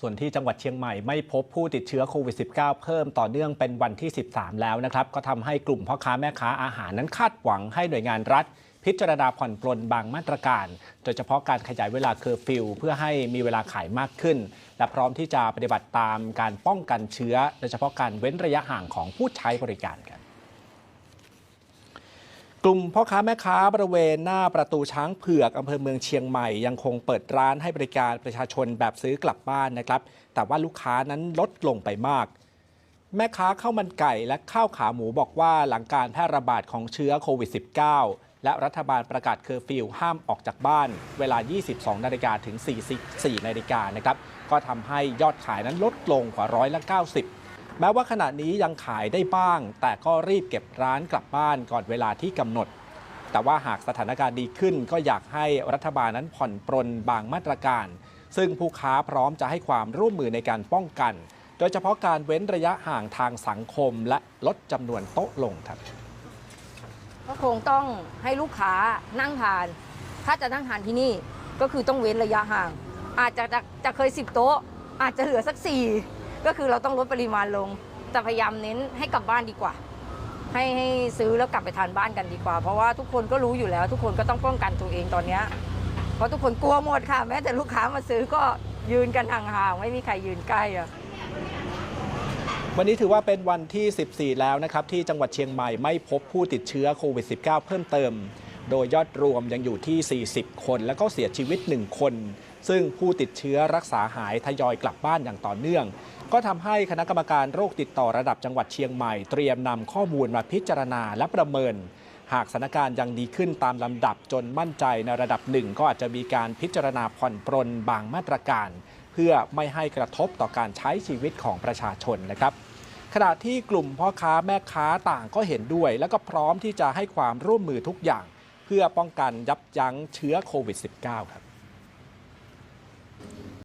ส่วนที่จังหวัดเชียงใหม่ไม่พบผู้ติดเชื้อโควิด -19 เพิ่มต่อเนื่องเป็นวันที่ 13 แล้วนะครับ ก็ทำให้กลุ่มพ่อค้าแม่ค้าอาหารนั้นคาดหวังให้หน่วยงานรัฐ พิจารณาผ่อนปลนบางมาตรการ โดยเฉพาะการขยายเวลาเคอร์ฟิวเพื่อให้มีเวลาขายมากขึ้น และพร้อมที่จะปฏิบัติตามการป้องกันเชื้อ โดยเฉพาะการเว้นระยะห่างของผู้ใช้บริการครับ กลุ่มพ่อค้าแม่ค้าบริเวณหน้าประตูช้างเผือกอำเภอเมืองเชียงใหม่ ยังคงเปิดร้านให้บริการประชาชนแบบซื้อกลับบ้านนะครับ แต่ว่าลูกค้านั้นลดลงไปมาก แม่ค้าข้าวมันไก่และข้าวขาหมูบอกว่าหลังการแพร่ระบาดของเชื้อโควิด -19 และรัฐบาลประกาศเคอร์ฟิวห้ามออกจากบ้าน เวลา 22 นาฬิกาถึง 44 นาฬิกานะครับ ก็ทำให้ยอดขายนั้นลดลงกว่าร้อยละ 90 แม้ว่าขณะนี้ยังขายได้บ้าง แต่ก็รีบเก็บร้านกลับบ้านก่อนเวลาที่กำหนด แต่ว่าหากสถานการณ์ดีขึ้นก็อยากให้รัฐบาลนั้นผ่อนปรนบางมาตรการ ซึ่งผู้ค้าพร้อมจะให้ความร่วมมือในการป้องกัน โดยเฉพาะการเว้นระยะห่างทางสังคมและลดจำนวนโต๊ะลงครับก็คงต้องให้ลูกค้านั่งทาน ถ้าจะนั่งทานที่นี่ก็คือต้องเว้นระยะห่าง อาจจะจะจะเคย 10 โต๊ะ อาจจะเหลือสัก4 ก็คือเราต้องลดปริมาณลง แต่พยายามเน้นให้กลับบ้านดีกว่า ให้ให้ซื้อแล้วกลับไปทานบ้านกันดีกว่า เพราะว่าทุกคนก็รู้อยู่แล้ว ทุกคนก็ต้องป้องกันตัวเองตอนเนี้ยเพราะทุกคนกลัวหมดค่ะ แม้แต่ลูกค้ามาซื้อก็ยืนกันห่างๆไม่มีใครยืนใกล้อะวันนี้ถือว่าเป็นวันที่ 14 แล้วนะครับ ที่จังหวัดเชียงใหม่ไม่พบผู้ติดเชื้อโควิด -19 เพิ่มเติม โดยยอดรวมยังอยู่ที่ 40 คน แล้วก็เสียชีวิต 1 คน ซึ่งผู้ติดเชื้อรักษาหายทยอยกลับบ้านอย่างต่อเนื่อง ก็ทำให้คณะกรรมการโรคติดต่อระดับจังหวัดเชียงใหม่เตรียมนำข้อมูลมาพิจารณาและประเมิน หากสถานการณ์ยังดีขึ้นตามลำดับจนมั่นใจในระดับหนึ่งก็อาจจะมีการพิจารณาผ่อนปรนบางมาตรการ เพื่อไม่ให้กระทบต่อการใช้ชีวิตของประชาชนนะครับขณะที่กลุ่มพ่อค้าแม่ค้าต่างก็เห็นด้วย และก็พร้อมที่จะให้ความร่วมมือทุกอย่าง พื่อป้องกันยับยั้งเชื้อโควิด -19 ครับ